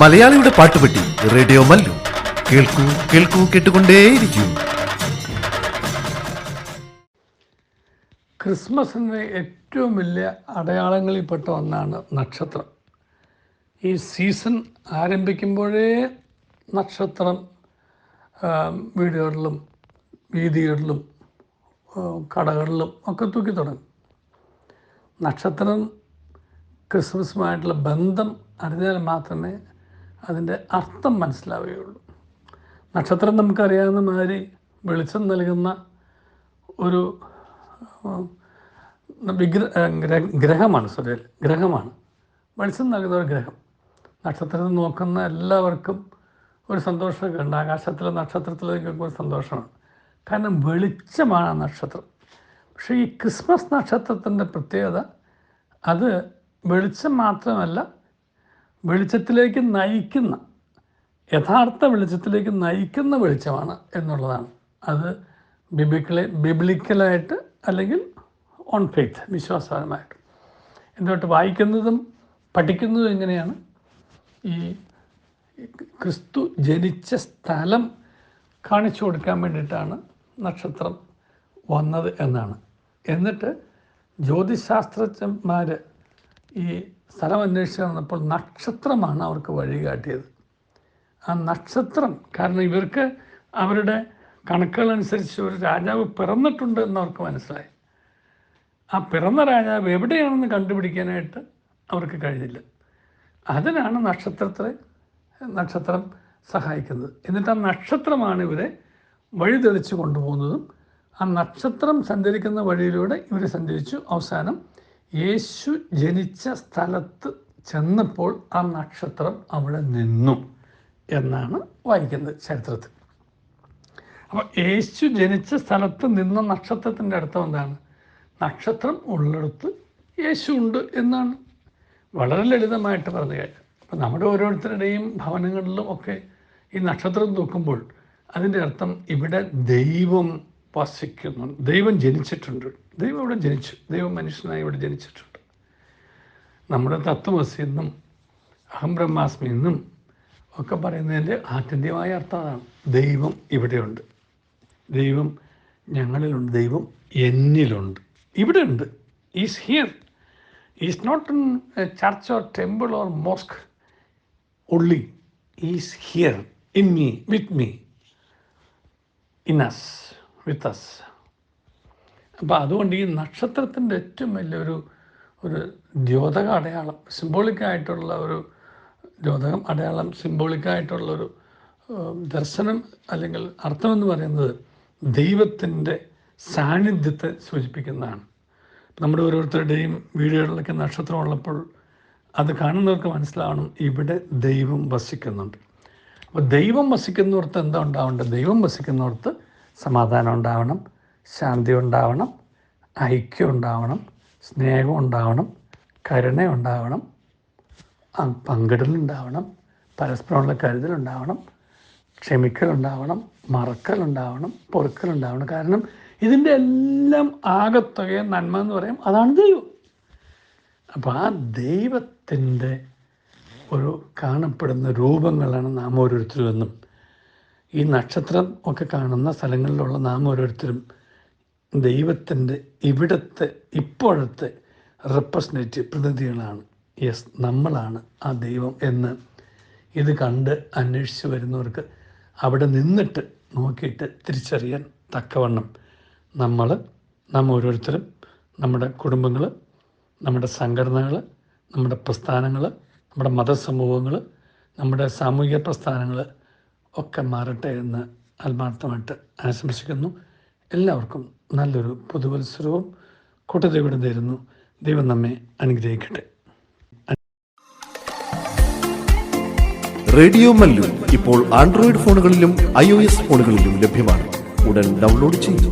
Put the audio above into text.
മലയാളിയുടെ പാട്ടുപെട്ടി റേഡിയോ മല്ലു. കേൾക്കൂ കേൾക്കൂ കേട്ടുകൊണ്ടേയിരിക്കൂ. ക്രിസ്മസിന് ഏറ്റവും വലിയ അടയാളങ്ങളിൽപ്പെട്ട ഒന്നാണ് നക്ഷത്രം. ഈ സീസൺ ആരംഭിക്കുമ്പോഴേ നക്ഷത്രം വീടുകളിലും വീതികളിലും കടകളിലും ഒക്കെ തൂക്കി തുടങ്ങും. നക്ഷത്രം ക്രിസ്മസുമായിട്ടുള്ള ബന്ധം അറിഞ്ഞാൽ മാത്രമേ അതിന്റെ അർത്ഥം മനസ്സിലാവുകയുള്ളൂ. നക്ഷത്രം നമുക്കറിയാവുന്ന മാതിരി വെളിച്ചം നൽകുന്ന ഒരു വിഗ്രഹ വിഗ്ര ഗ്രഹമാണ് സോറി ഗ്രഹമാണ്. വെളിച്ചം നൽകുന്ന ഒരു ഗ്രഹം. നക്ഷത്രത്തിൽ നോക്കുന്ന എല്ലാവർക്കും ഒരു സന്തോഷമൊക്കെ ഉണ്ട് ആകാശത്തിലെ നക്ഷത്രത്തിലൊക്കെ ഒരു സന്തോഷമാണ്. കാരണം വെളിച്ചമാണ് ആ നക്ഷത്രം. പക്ഷേ ഈ ക്രിസ്മസ് നക്ഷത്രത്തിന്റെ പ്രത്യേകത അത് വെളിച്ചം മാത്രമല്ല വെളിച്ചത്തിലേക്ക് നയിക്കുന്ന യഥാർത്ഥ വെളിച്ചത്തിലേക്ക് നയിക്കുന്ന വെളിച്ചമാണ് എന്നുള്ളതാണ്. അത് ബിബിക്കലെ ബിബ്ലിക്കലായിട്ട് അല്ലെങ്കിൽ ഓൺ ഫെയ്ത്ത് വിശ്വാസപരമായിട്ട്. എന്തുകൊണ്ട് വായിക്കുന്നതും പഠിക്കുന്നതും എങ്ങനെയാണ്? ഈ ക്രിസ്തു ജനിച്ച സ്ഥലം കാണിച്ചു കൊടുക്കാൻ വേണ്ടിയിട്ടാണ് നക്ഷത്രം വന്നത് എന്നാണ്. എന്നിട്ട് ജ്യോതിശാസ്ത്രജ്ഞന്മാർ ഈ സ്ഥലം അന്വേഷിച്ച് വന്നപ്പോൾ നക്ഷത്രമാണ് അവർക്ക് വഴികാട്ടിയത്. ആ നക്ഷത്രം കാരണം ഇവർക്ക് അവരുടെ കണക്കുകളനുസരിച്ച് ഒരു രാജാവ് പിറന്നിട്ടുണ്ട് എന്ന് അവർക്ക് മനസ്സിലായി. ആ പിറന്ന രാജാവ് എവിടെയാണെന്ന് കണ്ടുപിടിക്കാനായിട്ട് അവർക്ക് കഴിഞ്ഞില്ല. അതിനാണ് നക്ഷത്രത്തെ നക്ഷത്രം സഹായിക്കുന്നത്. എന്നിട്ട് ആ നക്ഷത്രമാണ് ഇവരെ വഴി തെളിച്ച് കൊണ്ടുപോകുന്നതും ആ നക്ഷത്രം സഞ്ചരിക്കുന്ന വഴിയിലൂടെ ഇവർ സഞ്ചരിച്ചു. അവസാനം യേശു ജനിച്ച സ്ഥലത്ത് ചെന്നപ്പോൾ ആ നക്ഷത്രം അവിടെ നിന്നു എന്നാണ് വായിക്കുന്നത് ചരിത്രത്തിൽ. അപ്പോൾ യേശു ജനിച്ച സ്ഥലത്ത് നിന്ന നക്ഷത്രത്തിന്റെ അർത്ഥം എന്താണ്? നക്ഷത്രം ഉള്ളിടത്ത് യേശു ഉണ്ട് എന്നാണ്. വളരെ ലളിതമായിട്ട് പറഞ്ഞു കഴിഞ്ഞാൽ അപ്പം നമ്മുടെ ഓരോരുത്തരുടെയും ഭവനങ്ങളിലും ഒക്കെ ഈ നക്ഷത്രം നോക്കുമ്പോൾ അതിന്റെ അർത്ഥം ഇവിടെ ദൈവം വസിക്കുന്നു. ദൈവം ജനിച്ചിട്ടുണ്ട്. ദൈവം ഇവിടെ ജനിച്ചു. ദൈവം മനുഷ്യനായി ഇവിടെ ജനിച്ചിട്ടുണ്ട്. നമ്മുടെ തത്വമസി എന്നും അഹം ബ്രഹ്മാസ്മി എന്നും ഒക്കെ പറയുന്നതിന്റെ ആത്യന്തികമായ അർത്ഥം അതാണ്. ദൈവം ഇവിടെയുണ്ട്. ദൈവം ഞങ്ങളിലുണ്ട്. ദൈവം എന്നിലുണ്ട്. ഇവിടെ ഉണ്ട് is here is not in church or temple or mosque ഉള്ളി is here in me with me in us with us അപ്പോൾ അതുകൊണ്ട് ഈ നക്ഷത്രത്തിന്റെ ഏറ്റവും വലിയൊരു ഒരു ദ്യോതക അടയാളം സിംബോളിക്കായിട്ടുള്ള ഒരു ദ്യോതകം അടയാളം സിംബോളിക്കായിട്ടുള്ള ഒരു ദർശനം അല്ലെങ്കിൽ അർത്ഥമെന്ന് പറയുന്നത് ദൈവത്തിന്റെ സാന്നിധ്യത്തെ സൂചിപ്പിക്കുന്നതാണ്. നമ്മുടെ ഓരോരുത്തരുടെയും വീടുകളിലൊക്കെ നക്ഷത്രം ഉള്ളപ്പോൾ അത് കാണുന്നവർക്ക് മനസ്സിലാവണം ഇവിടെ ദൈവം വസിക്കുന്നുണ്ട്. അപ്പോൾ ദൈവം വസിക്കുന്നിടത്ത് എന്താ ഉണ്ടാവേണ്ടത്? ദൈവം വസിക്കുന്നിടത്ത് സമാധാനം ഉണ്ടാവണം. ശാന്തി ഉണ്ടാവണം ഐക്യം ഉണ്ടാവണം സ്നേഹം ഉണ്ടാവണം കരുണ ഉണ്ടാവണം പങ്കിടലുണ്ടാവണം പരസ്പരമുള്ള കരുതലുണ്ടാവണം ക്ഷമിക്കലുണ്ടാവണം മറക്കലുണ്ടാവണം പൊറുക്കലുണ്ടാവണം കാരണം ഇതിന്റെ എല്ലാം ആകത്തുക നന്മ എന്ന് പറയും അതാണ് ദൈവം. അപ്പോൾ ആ ദൈവത്തിന്റെ ഒരു കാണപ്പെടുന്ന രൂപങ്ങളാണ് നാം ഓരോരുത്തരും എന്നും. ഈ നക്ഷത്രം ഒക്കെ കാണുന്ന സ്ഥലങ്ങളിലുള്ള നാം ഓരോരുത്തരും ദൈവത്തിന്റെ ഇവിടുത്തെ ഇപ്പോഴത്തെ റെപ്രസെന്റേറ്റീവ് പ്രതിനിധികളാണ്. യെസ് നമ്മളാണ് ആ ദൈവം എന്ന് ഇത് കണ്ട് അന്വേഷിച്ച് വരുന്നവർക്ക് അവിടെ നിന്നിട്ട് നോക്കിയിട്ട് തിരിച്ചറിയാൻ തക്കവണ്ണം നമ്മൾ നാം ഓരോരുത്തരും നമ്മുടെ കുടുംബങ്ങൾ നമ്മുടെ സംഘടനകൾ നമ്മുടെ പ്രസ്ഥാനങ്ങൾ നമ്മുടെ മതസമൂഹങ്ങൾ നമ്മുടെ സാമൂഹിക പ്രസ്ഥാനങ്ങൾ ഒക്കെ മാറട്ടെ എന്ന് ആത്മാർത്ഥമായിട്ട് ആശംസിക്കുന്നു. എല്ലാവർക്കും നല്ലൊരു പുതുവത്സരവും കൂട്ടതയോടെ നേരുന്നു ദൈവം നമ്മെ അനുഗ്രഹിക്കട്ടെ. റേഡിയോ മല്ലു ഇപ്പോൾ ആൻഡ്രോയിഡ് ഫോണുകളിലും ഐ ഫോണുകളിലും ലഭ്യമാണ്. ഉടൻ ഡൗൺലോഡ് ചെയ്യൂ.